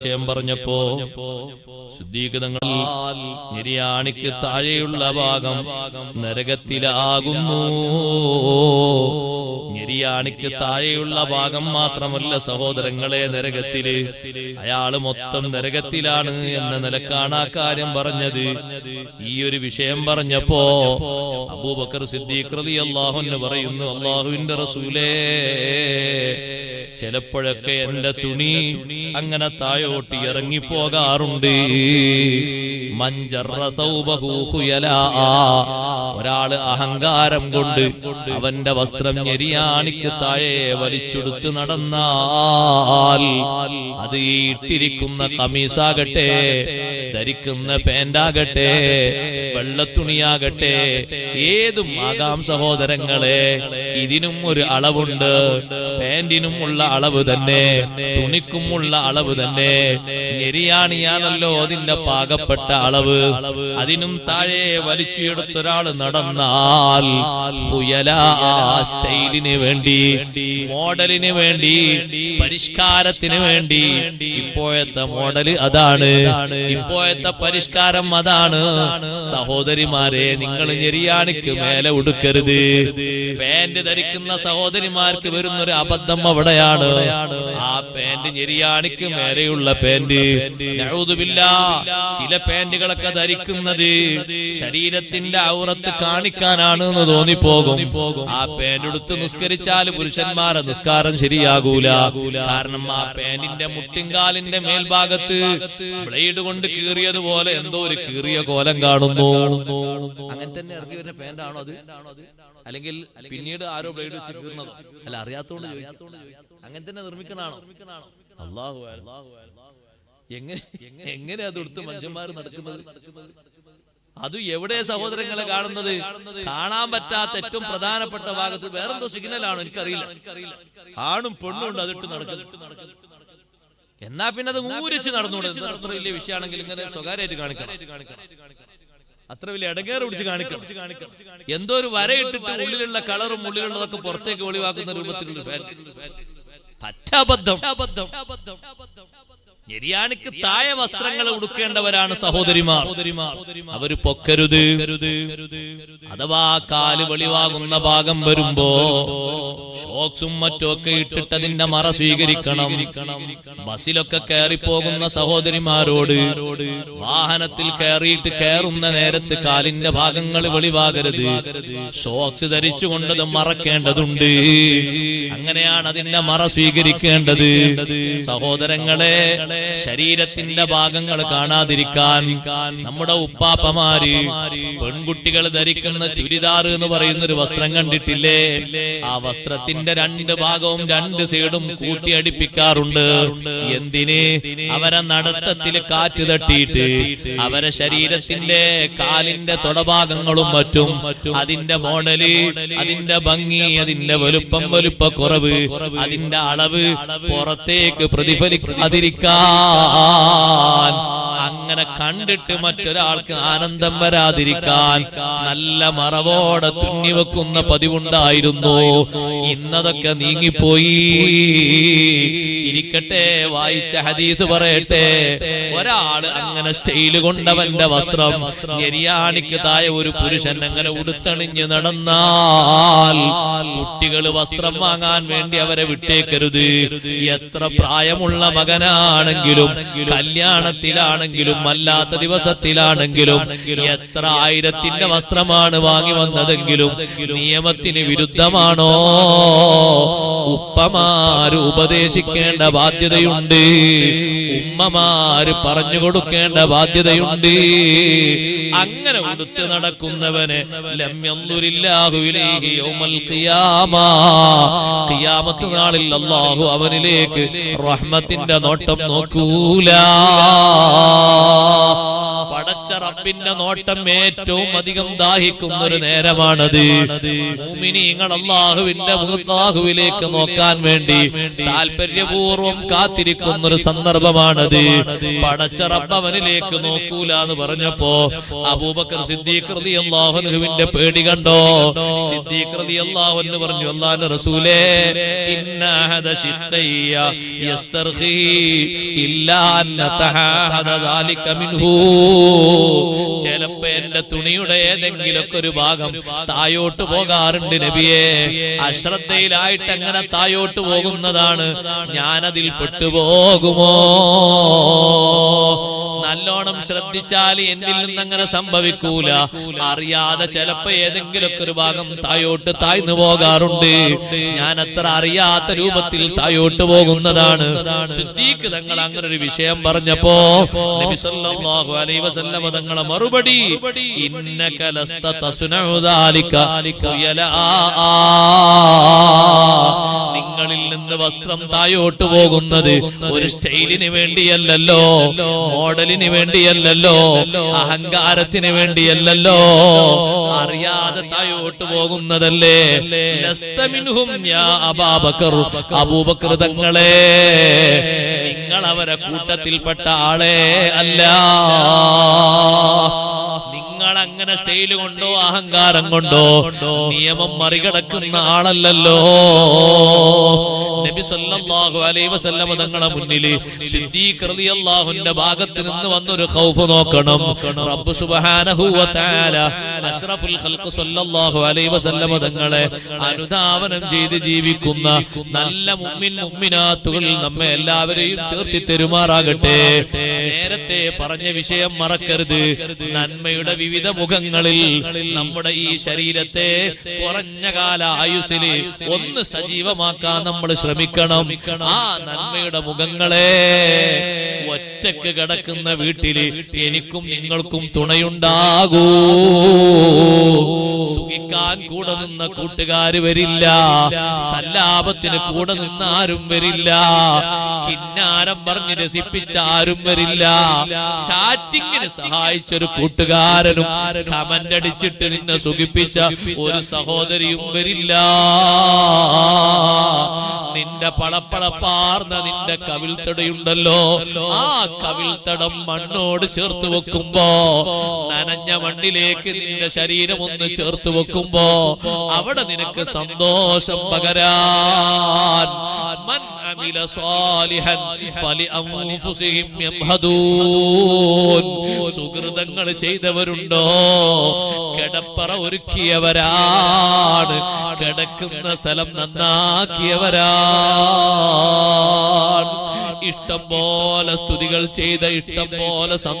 വിഷയം പറഞ്ഞപ്പോ ശുദ്ധീകൃതങ്ങൾ നിര്യാണിക്ക് താഴെയുള്ള ഭാഗം നരകത്തിലാകുന്നു. നിര്യാണിക്ക് താഴെയുള്ള ഭാഗം മാത്രമല്ല സഹോദരങ്ങളെ നരകത്തിൽ. അയാൾ മൊത്തം നരകത്തിലാണ് എന്ന നിലക്കാണ് ആ കാര്യം പറഞ്ഞത്. ഈ ഒരു വിഷയം പറഞ്ഞപ്പോ അബൂബക്കർ സിദ്ദീഖ് അള്ളാഹു എന്ന് പറയുന്നു അള്ളാഹുവിന്റെ റസൂലേ ചിലപ്പോഴൊക്കെ എന്റെ തുണി അങ്ങനെ താഴോട്ട് ഇറങ്ങി പോകാറുണ്ട് മഞ്ചറ സൗബഹു ഖുയലാ. ഒരാൾ അഹങ്കാരം കൊണ്ട് അവന്റെ വസ്ത്രം ഞെരിയാണിക്ക് താഴെ വലിച്ചെടുത്ത് നടന്നാൽ അത് ഈ ഇട്ടിരിക്കുന്ന കമീസാകട്ടെ ധരിക്കുന്ന പാന്റാകട്ടെ വെള്ളത്തുണിയാകട്ടെ ഏതും ആകാം സഹോദരങ്ങളെ ഇതിനും ഒരു അളവുണ്ട്. പാൻറിനും ഉള്ള അളവ് തന്നെ തുണിക്കും ഉള്ള അളവ് തന്നെ. ഞെരിയാണിയാണല്ലോ അതിന്റെ പാകപ്പെട്ട അളവ്. അതിനും താഴെ വലിച്ചെടുത്തൊരാൾ നടന്നാൽ സ്റ്റൈലിന് വേണ്ടി മോഡലിന് വേണ്ടി പരിഷ്കാരത്തിന് വേണ്ടി. ഇപ്പോഴത്തെ മോഡൽ അതാണ്. ഇപ്പോഴത്തെ പരിഷ്കാരം അതാണ്. സഹോദരിമാരെ നിങ്ങൾ ഞെരിയാണിക്ക് മേലെ ഉടുക്കരുത്. പാന്റ് ധരിക്കുന്ന സഹോദരിമാർക്ക് വരുന്നൊരു അബദ്ധം അവിടെയാണ്. ആ പാന്റ് ഞെരിയാണിക്ക് മേലെയുള്ള പാന്റ്. ചില ചില പാന്റുകളൊക്കെ ധരിക്കുന്നത് ശരീരത്തിന്റെ ഔറത്ത് കാണിക്കാനാണ് എന്ന് തോന്നിപ്പോകും. ആ പേനെടുത്ത് നിസ്കരിച്ചാൽ പുരുഷന്മാരെ നിസ്കാരം ശരിയാകൂല. കാരണം ആ പേനിന്റെ മുട്ടിങ്കാലിന്റെ മേൽഭാഗത്ത് ബ്ലേഡ് കൊണ്ട് കീറിയതുപോലെ എന്തോ ഒരു കീറിയ കോലം കാണുന്നു. അങ്ങനെ തന്നെ ഇറങ്ങി വരുന്ന പേന്റാണോ അത്? അല്ലെങ്കിൽ പിന്നീട് ആരോ ബ്ലേഡ് വെച്ച് കീറുന്നതോ? അല്ല അറിയാത്തോണ്ട്. അങ്ങനെ തന്നെ നിർമ്മിക്കണാണോ അള്ളാഹു അല്ലാഹു എങ്ങനെ എങ്ങനെ അത് എടുത്ത് മനുഷ്യന്മാർ നടക്കുന്നത്? അത് എവിടെ സഹോദരങ്ങളെ കാണുന്നത്? കാണാൻ പറ്റാത്ത ഏറ്റവും പ്രധാനപ്പെട്ട ഭാഗത്ത് വേറെന്തോ സിഗ്നലാണോ എനിക്കറിയില്ല. ആണും പെണ്ണും ഉണ്ട് അതിട്ട് നടക്കുന്നത് എന്നാ പിന്നെ അത് ഊരിച്ച് നടന്നുകൂടെ? ഇത് അത്ര വലിയ വിഷയമാണെങ്കിൽ ഇങ്ങനെ സ്വകാര്യമായിട്ട് കാണിക്കണം. അത്ര വലിയ ഇടങ്ങേറ് പിടിച്ച് കാണിക്കാം എന്തോ ഒരു വരയിട്ടിട്ട് ഉള്ളിലുള്ള കളറും ഉള്ളിലുള്ളതൊക്കെ പുറത്തേക്ക് ഒളിവാക്കുന്ന രൂപത്തിലുള്ള പറ്റാബദ്ധം. ഞെരിയാണിക്ക് താഴെ വസ്ത്രങ്ങൾ ഉടുക്കേണ്ടവരാണ് സഹോദരിമാർ. അവർ പൊക്കരുത്. അഥവാ കാൽ വെളിവാകുന്ന ഭാഗം വരുമ്പോ ഷോക്സും മറ്റുമൊക്കെ ഇട്ടിട്ടതിന്റെ മറ സ്വീകരിക്കണം. ബസ്സിലൊക്കെ കയറിപ്പോകുന്ന സഹോദരിമാരോട് വാഹനത്തിൽ കയറിയിട്ട് കയറുന്ന നേരത്ത് കാലിന്റെ ഭാഗങ്ങൾ വെളിവാകരുത്. ഷോക്സ് ധരിച്ചുകൊണ്ടത് മറക്കേണ്ടതുണ്ട്. അങ്ങനെയാണ് അതിന്റെ മറ സ്വീകരിക്കേണ്ടത്? സഹോദരങ്ങളെ ശരീരത്തിന്റെ ഭാഗങ്ങൾ കാണാതിരിക്കാൻ നമ്മുടെ ഉപ്പാപ്പമാര് പെൺകുട്ടികൾ ധരിക്കുന്ന ചുരിദാർ എന്ന് പറയുന്ന ഒരു വസ്ത്രം കണ്ടിട്ടില്ലേ? ആ വസ്ത്രത്തിന്റെ രണ്ട് ഭാഗവും രണ്ട് സൈഡും കൂട്ടിയടിപ്പിക്കാറുണ്ട് എന്തിന്? അവരെ നടത്തത്തിൽ കാറ്റ് തട്ടിയിട്ട് അവരെ ശരീരത്തിന്റെ കാലിന്റെ തൊടഭാഗങ്ങളും മറ്റും അതിന്റെ മോഡൽ അതിന്റെ ഭംഗി അതിന്റെ വലുപ്പം വലുപ്പ കുറവ് അതിന്റെ അളവ് പുറത്തേക്ക് പ്രതിഫലിക്കാതിരിക്കാൻ. അങ്ങനെ കണ്ടിട്ട് മറ്റൊരാൾക്ക് ആനന്ദം വരാതിരിക്കാൻ നല്ല മറവോടെ തുന്നിവെക്കുന്ന പതിവുണ്ടായിരുന്നു. ഇന്നതൊക്കെ നീങ്ങിപ്പോയി. ഇരിക്കട്ടെ വായിച്ച ഹദീസ് പറയട്ടെ. ഒരാൾ അങ്ങനെ സ്റ്റൈൽ കൊണ്ടവന്റെ വസ്ത്രം. എരിയാണിക്ക് തായ ഒരു പുരുഷൻ അങ്ങനെ ഉടുത്തണിഞ്ഞ് നടന്നാൽ കുട്ടികൾ വസ്ത്രം വാങ്ങാൻ വേണ്ടി അവരെ വിട്ടേക്കരുത്. എത്ര പ്രായമുള്ള മകനാണെങ്കിലും കല്യാണത്തിലാണെങ്കിലും അല്ലാത്ത ദിവസത്തിലാണെങ്കിലും എത്ര ആയിരത്തിന്റെ വസ്ത്രമാണ് വാങ്ങി വന്നതെങ്കിലും നിയമത്തിന് വിരുദ്ധമാണോ? ഉപ്പമാര് ഉപദേശിക്കേണ്ട ബാധ്യതയുണ്ട്. ഉമ്മമാര് പറഞ്ഞു കൊടുക്കേണ്ട ബാധ്യതയുണ്ട്. അങ്ങനെ ഉടുത്ത് നടക്കുന്നവന് ലമ്യൊന്നുരില്ലാഹുവിലേക്ക് യൗമൽ ഖിയാമാ ഖിയാമത്ത് നാളിൽ അല്ലാഹു അവനിലേക്ക് റഹ്മത്തിന്റെ നോട്ടം നോക്കൂല. പടച്ച റബ്ബിന്റെ നോട്ടം ഏറ്റവും അധികം ദാഹിക്കുന്ന ഒരു നേരമാണത് മൂമിനീങ്ങൾ അള്ളാഹുവിന്റെ മുഖത്താഹുവിലേക്ക് നോക്കാൻ വേണ്ടി താല്പര്യപൂർവം കാത്തിരിക്കുന്ന ഒരു സന്ദർഭമാണത്. പടച്ച റബ്ബ് അവനിലേക്ക് നോക്കൂല എന്ന് പറഞ്ഞപ്പോ അബൂബക്കർ സിദ്ദീഖ് അള്ളാഹുനുവിന്റെ പേടി കണ്ടോ? സിദ്ദീഖ് പറഞ്ഞു. അല്ലാഹു റസൂലേ ചിലപ്പോ എന്റെ തുണിയുടെ ഏതെങ്കിലൊക്കെ ഒരു ഭാഗം തായോട്ട് പോകാറുണ്ട് നബിയെ. അശ്രദ്ധയിലായിട്ട് അങ്ങനെ തായോട്ട് പോകുന്നതാണ്. ഞാനതിൽ പെട്ടുപോകുമോ? നല്ലോണം ശ്രദ്ധിച്ചാൽ എന്നിൽ നിന്നങ്ങനെ സംഭവിക്കൂല. അറിയാതെ ചിലപ്പോ ഏതെങ്കിലുമൊക്കെ ഒരു ഭാഗം തായോട്ട് തായ്ന്നു പോകാറുണ്ട്. ഞാൻ അത്ര അറിയാത്ത രൂപത്തിൽ തായോട്ട് പോകുന്നതാണ്. സിദ്ദീഖ് തങ്ങൾ അങ്ങനെ ഒരു വിഷയം പറഞ്ഞപ്പോ തങ്ങളെ മറുപടി ഇന്നക ലസ്ത നിന്ന് വസ്ത്രം തായോട്ട് പോകുന്നത് ഒരു സ്റ്റൈലിന് വേണ്ടിയല്ലല്ലോ മോഡലിന് വേണ്ടിയല്ലല്ലോ അഹങ്കാരത്തിന് വേണ്ടിയല്ലല്ലോ. അറിയാതെ തായോട്ട് പോകുന്നതല്ലേ? അബൂബക്കർ തങ്ങളെ. നിങ്ങൾ അവരെ കൂട്ടത്തിൽപ്പെട്ട ആളെ അല്ല. നിങ്ങൾ അങ്ങനെ സ്റ്റൈൽ കൊണ്ടോ അഹങ്കാരം കൊണ്ടോ നിയമം മറികടക്കുന്ന ആളല്ലല്ലോ. നബി സല്ലല്ലാഹു അലൈഹി വസല്ലമ തങ്ങളെ മുന്നിൽ സിദ്ദീഖ് റളിയല്ലാഹുവിന്റെ ഭാഗത്തു നിന്ന് വന്നൊരു ഖൗഫ് നോക്കണം. റബ്ബ് സുബ്ഹാനഹു വ തആല അഷ്റഫുൽ ഖൽഖ് സല്ലല്ലാഹു അലൈഹി വസല്ലമ തങ്ങളെ അനുധാവനം ചെയ്ത് ജീവിക്കുന്ന നല്ല മുഅ്മിൻ മുഅ്മിനാത്തുകൾ നമ്മെ എല്ലാവരെയും ചേർത്തി തെരുമാറാകട്ടെ. നേരത്തെ പറഞ്ഞ വിഷയം മറക്കരുത്. നന്മയുടെ വിവിധ മുഖങ്ങളിൽ നമ്മുടെ ഈ ശരീരത്തെ കുറഞ്ഞ കാല ആയുസിൽ ഒന്ന് സജീവമാക്കാൻ നമ്മൾ ശ്രമിക്കണം ആ നന്മയുടെ മുഖങ്ങളെ ഒറ്റയ്ക്ക് കിടക്കുന്ന വീട്ടിൽ എനിക്കും നിങ്ങൾക്കും തുണയുണ്ടാകൂ. സുഖിക്കാൻ കൂടെ നിന്ന കൂട്ടുകാര് വരില്ല. സല്ലാപത്തിന് കൂടെ നിന്ന് ആരും വരില്ല. കിന്നാരം പറഞ്ഞ് രസിപ്പിച്ച ആരും വരില്ല. ചാറ്റിങ്ങിന് സഹായിച്ചൊരു കൂട്ടുകാരനും കമന്റ് അടിച്ചിട്ട് നിന്നെ സുഖിപ്പിച്ച ഒരു സഹോദരിയും വരില്ല. നിന്റെ പളപ്പളപ്പാർന്ന നിന്റെ കവിൽത്തടയുണ്ടല്ലോ ആ കവിൾത്തടം മണ്ണോട് ചേർത്ത് വെക്കുമ്പോ നനഞ്ഞ മണ്ണിലേക്ക് നിന്റെ ശരീരം ഒന്ന് ചേർത്ത് വെക്കുമ്പോ അവിടെ നിനക്ക് സന്തോഷം പകരാൻ. മൻ യംഹദൂൻ. സുഹൃതങ്ങൾ ചെയ്തവരുണ്ടോ? കിടപ്പറ ഒരുക്കിയവരാണ്. കിടക്കുന്ന സ്ഥലം നന്നാക്കിയവരാണ് ഇഷ്ടം പോലെ സ്തുതികൾ ചെയ്ത ഇഷ്ടം പോലെ സന്തോഷം